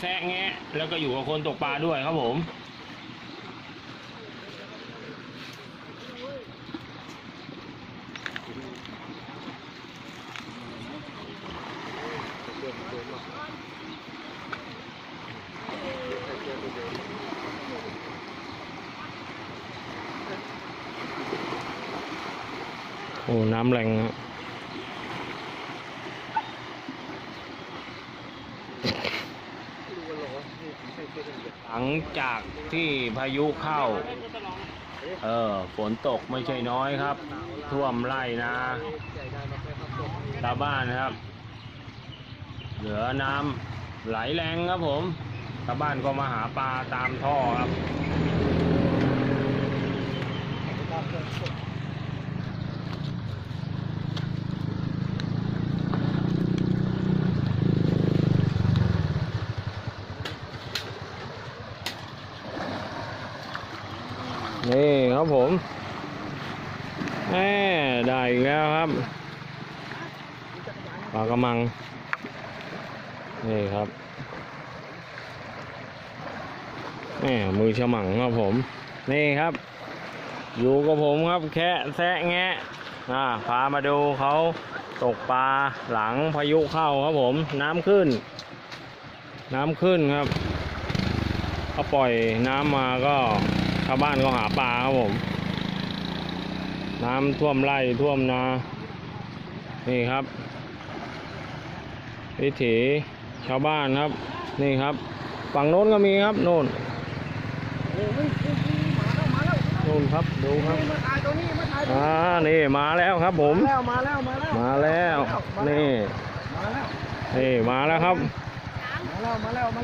แซะแงะ แล้วก็อยู่กับคนตกปลาด้วยครับผมโอ้น้ำแรงครับ หลังจากที่พายุเข้า เออ ฝนตกไม่ใช่น้อยครับ ท่วมไร่นะชาวบ้านนะครับ เหลือน้ำไหลแรงครับผมชาวบ้านก็มาหาปลาตามท่อครับ นี่ครับผมแหมได้อีกแล้วครับปลากระมัง นี่ครับแหมมือฉมังครับผม นี่ครับ อยู่กับผมครับแค่แซะแงะอ่าพามาดูเขาตกปลาหลังพายุเข้าครับผม น้ำขึ้น น้ำขึ้นครับเขาปล่อยน้ำมาก็ ชาวบ้านก็หาปลาครับผม น้ำท่วมไร่ท่วมนา นี่ครับ วิถีชาวบ้านครับ นี่ครับ ฝั่งโน้นก็มีครับโน่นโน่นครับดูครับอ่านี่มาแล้วครับผม มาแล้วมาแล้วมาแล้วนี่มาแล้วนี่มาแล้วครับ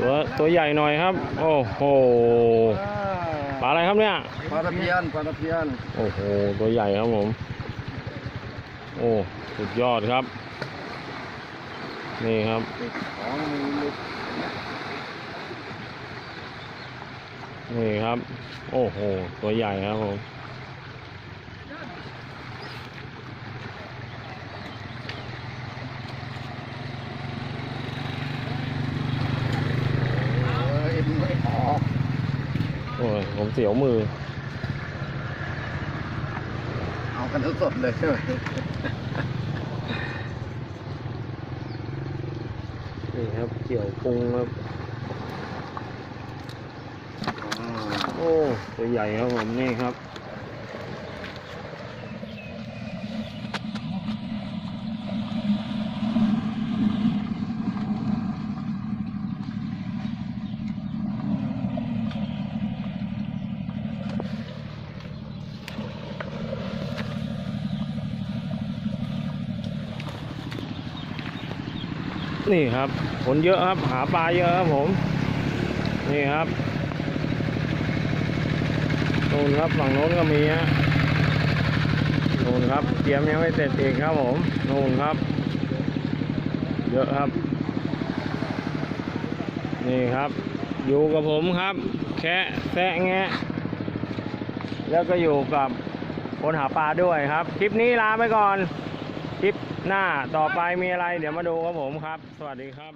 ตัวตัวใหญ่หน่อยครับ โอ้โห ปลาอะไรครับเนี่ยปลาตะเพียนปลาตะเพียนโอ้โหตัวใหญ่ครับผม โอ้สุดยอดครับ นี่ครับของมือลึกนี่ครับ โอ้โห ตัวใหญ่ครับผม เออเอ็มไม่ออก โอ้ ยผมเสียวมือ เอากันสดๆเลยใช่ไหมนี่ครับเกี่ยวพุงครับ โอ้ ตัวใหญ่ครับผมนี่ครับ นี่ครับผลเยอะครับ หาปลาเยอะครับผม นี่ครับนู่นครับฝั่งโน้นก็มีฮะนู่นครับเตรียมยังไม่เสร็จอีกครับผมนู่นครับ เยอะครับ นี่ครับ อยู่กับผมครับ แค่แซะแงะแล้วก็อยู่กับคนหาปลาด้วยครับ คลิปนี้ลาไปก่อน คลิปหน้าต่อไปมีอะไร เดี๋ยวมาดูครับผมครับ สวัสดีครับ